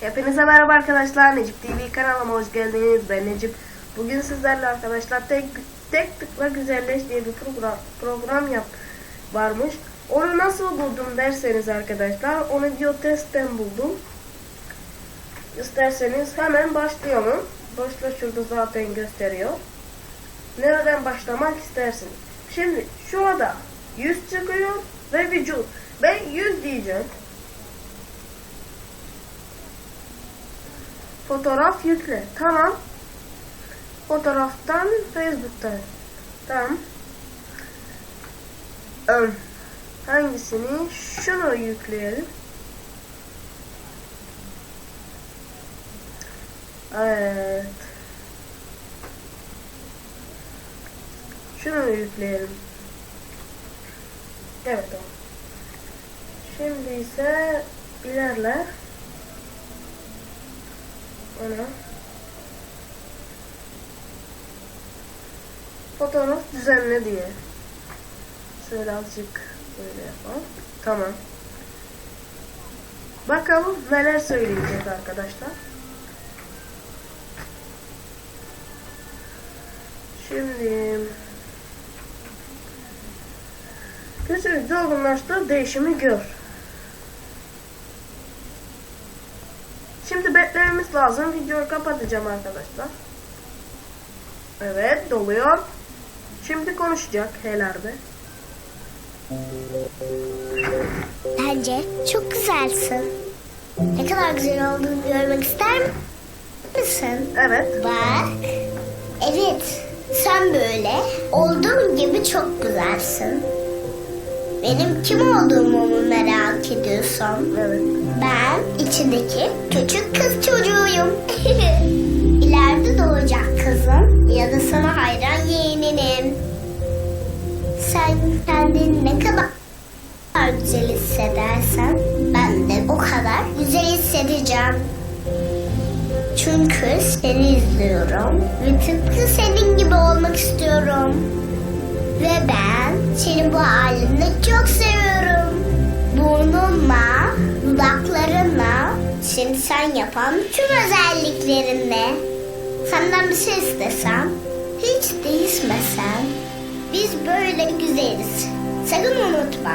Hepinize merhaba arkadaşlar. Necip TV kanalıma hoş geldiniz. Ben Necip. Bugün sizlerle arkadaşlar tek tek tıkla güzelleş diye bir program program yap varmış. Onu nasıl buldum derseniz arkadaşlar onu testten buldum. İsterseniz hemen başlayalım. Başla şurada zaten gösteriyor. Nereden başlamak istersiniz? Şimdi şurada yüz çıkıyor ve vücut. Ben yüz diyeceğim. Fotoğraf yükle. Tamam. Fotoğraftan Facebook'tan. Tamam. Ön. Hangisini? Şunu yükleyelim. Evet. Şunu yükleyelim. Evet. Şimdi ise ilerle. Ona. Fotoğraf düzenle diye. Şöyle azıcık böyle yapalım. Tamam. Bakalım neler söyleyecek arkadaşlar. Şimdi Gözünü dolgunlaştır, değişimi gör. Şimdi beklememiz lazım. Videoyu kapatacağım arkadaşlar. Evet doluyor. Şimdi konuşacak helerde. Bence çok güzelsin. Ne kadar güzel olduğunu görmek ister misin? Evet. Bak. Evet. Sen böyle olduğun gibi çok güzelsin. Benim kim olduğumu mu merak ediyorsun? Ben içindeki küçük kız çocuğuyum. İleride doğacak kızım ya da sana hayran yeğeninim. Sen kendini ne kadar güzel hissedersen ben de o kadar güzel hissedeceğim. Çünkü seni izliyorum ve tıpkı senin gibi olmak bu halinle çok seviyorum. Burnunla, dudaklarınla, seni sen yapan tüm özelliklerinle. Senden bir şey istesem, hiç değişmesen, biz böyle güzeliz. Sakın unutma.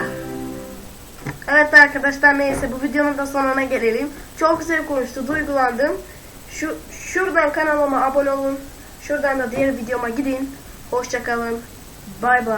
Evet arkadaşlar neyse bu videonun da sonuna gelelim. Çok güzel konuştu, duygulandım. Şu şuradan kanalıma abone olun. Şuradan da diğer videoma gidin. Hoşçakalın. Bay bay.